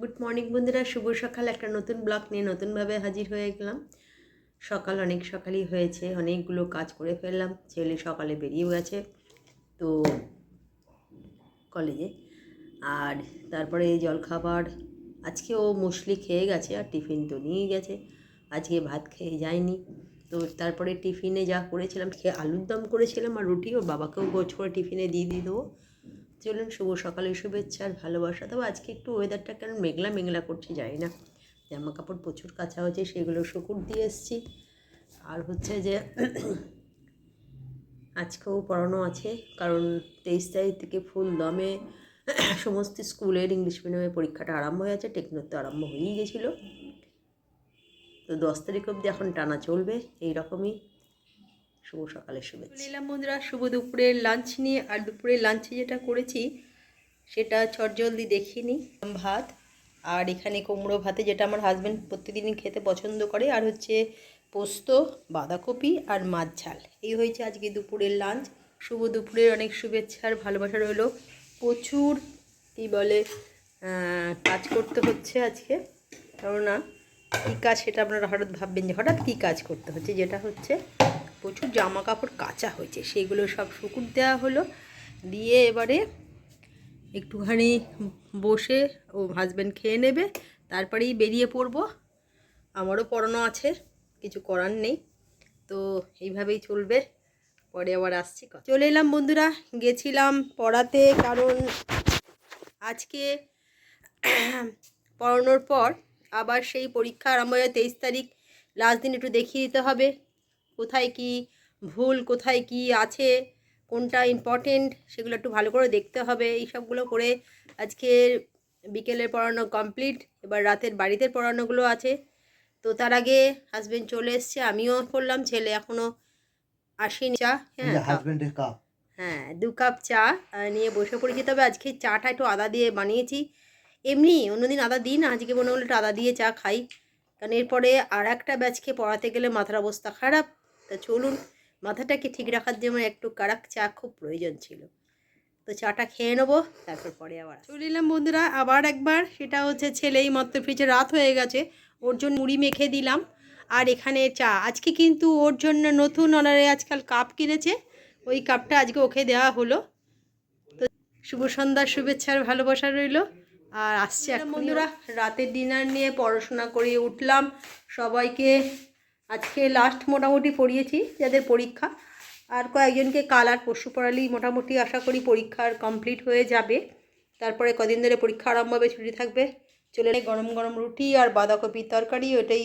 Good morning বন্ধুরা। শুভ সকাল। একটা নতুন ব্লগ নিয়ে নতুনভাবে হাজির হয়ে গেলাম। সকাল অনেক সকালই হয়েছে। অনেকগুলো কাজ করে ফেললাম। ছেলে সকালে বেরিয়েও গেছে তো কলেজে। আর তারপরে জলখাবার, আজকে ও মুসলি খেয়ে গেছে আর টিফিন তো নিয়ে গেছে। আজকে ভাত খেয়ে যায়নি। তো তারপরে টিফিনে যা করেছিলাম, খেয়ে আলুর দম করেছিলাম আর রুটি। ওর বাবাকেও গোছ করে টিফিনে দিয়ে দিয়ে দেবো। চলুন, শুভ সকালের শুভেচ্ছা আর ভালোবাসা। তবে আজকে একটু ওয়েদারটা কেন মেঘলা মেঘলা করছে যাই না। জামা কাপড় প্রচুর কাঁচা হয়েছে, সেগুলো শুকুর দিয়ে এসছি। আর হচ্ছে যে, আজকেও পড়ানো আছে, কারণ তেইশ তারিখ থেকে ফুল দমে সমস্ত স্কুলের ইংলিশ মিডিয়ামে পরীক্ষাটা আরম্ভ হয়ে আছে টেকনোর তো আরম্ভ হয়েই গেছিল। তো দশ তারিখ অবধি এখন টানা চলবে এই রকমই শুভ সকালের শুভেচ্ছা। নিলাম বন্ধুরা শুভ দুপুরের লাঞ্চ নিয়ে। আর দুপুরের লাঞ্চে যেটা করেছি, সেটা চটজলদি দেখিনি, ভাত। আর এখানে কুমড়ো ভাতে যেটা আমার হাজব্যান্ড প্রতিদিনই খেতে পছন্দ করে, আর হচ্ছে পোস্ত, বাঁধাকপি আর মাছ ঝাল। এই হয়েছে আজকে দুপুরের লাঞ্চ শুভ দুপুরের অনেক শুভেচ্ছা আর ভালোবাসা রইল। প্রচুর, কী বলে কাজ করতে হচ্ছে আজকে। কেননা, কী কাজ সেটা আপনারা হঠাৎ ভাববেন যে, হঠাৎ কী কাজ করতে হচ্ছে? যেটা হচ্ছে প্রচুর জামা কাপড় কাঁচা হয়েছে সেগুলো সব শুকুর দেওয়া হলো। দিয়ে এবারে একটুখানি বসে ও হাজব্যান্ড খেয়ে নেবে, তারপরেই বেরিয়ে পড়ব। আমারও পড়ানো আছে, কিছু করার নেই। তো এইভাবেই চলবে, পরে আবার আসছি চলে এলাম বন্ধুরা, গেছিলাম পড়াতে, কারণ আজকে পড়ানোর পর আবার সেই পরীক্ষা আরম্ভ হয়ে তেইশ তারিখ লাস্ট দিন একটু দেখিয়ে দিতে হবে। কোথায় কি ভুল কোথায় কি আছে কোনটা ইম্পর্টেন্ট সেগুলো একটু ভালো করে দেখতে হবে। এই সবগুলো করে আজকে বিকেলের পড়ানো কমপ্লিট এবার রাতের বাড়িতে পড়ানোগুলো আছে। তো তার আগে হাজবেন্ড চলে এসছে আমিও করলাম ছেলে এখনও আসেনি। চা হ্যাঁ হাজবেন্ডের কাপ হ্যাঁ দু কাপ চা নিয়ে বসে পড়েছি। তবে আজকে চাটা একটু আদা দিয়ে বানিয়েছি। এমনি অন্যদিন আদা দিই না আজকে মনে হলো একটু আদা দিয়ে চা খাই। কারণ এরপরে আর একটা ব্যাচকে পড়াতে গেলে মাথার অবস্থা খারাপ। তা চলুন মাথাটাকে ঠিক রাখার জন্য একটু কারাক চা খুব প্রয়োজন ছিল। তো চাটা খেয়ে নেব তারপর পরে আবার চলে এলাম বন্ধুরা আবার একবার। সেটা হচ্ছে ছেলেই মাত্র ফ্রিজে রাত হয়ে গেছে ওর জন্য মুড়ি মেখে দিলাম। আর এখানে চা। আজকে কিন্তু ওর জন্য নতুন অনারে আজকাল কাপ কিনেছে। ওই কাপটা আজকে ওকে দেওয়া হলো। তো শুভ সন্ধ্যার শুভেচ্ছার ভালোবাসা রইল। আর আসছে বন্ধুরা রাতের ডিনার নিয়ে পড়াশোনা করে উঠলাম। সবাইকে আজকে লাস্ট মোটামুটি পড়িয়েছি যাদের পরীক্ষা। আর কয়েকজনকে কাল আর পরশু পড়ালেই মোটামুটি আশা করি পরীক্ষার কমপ্লিট হয়ে যাবে। তারপরে কদিন ধরে পরীক্ষা আরম্ভ হবে, ছুটি থাকবে। চলে গরম গরম রুটি আর বাঁধাকপির তরকারি, ওটাই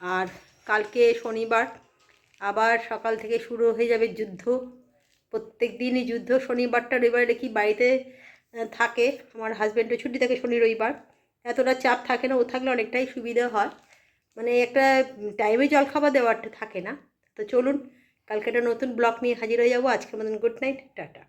আর কালকে শনিবার, আবার সকাল থেকে শুরু হয়ে যাবে যুদ্ধ। প্রত্যেক দিনই যুদ্ধ, শনিবারটা রবিবার দেখি বাড়িতে থাকে। আমার হাজব্যান্ডও ছুটি থাকে শনি রবিবার। এতটা চাপ থাকে না, ও থাকলে অনেকটাই সুবিধা হয়। মানে একটা টাইমে জলখাবার দেওয়ার থাকে না। তো চলুন, কালকে একটা নতুন ব্লক নিয়ে হাজির হয়ে যাব। আজকের মতন গুড নাইট টাটা।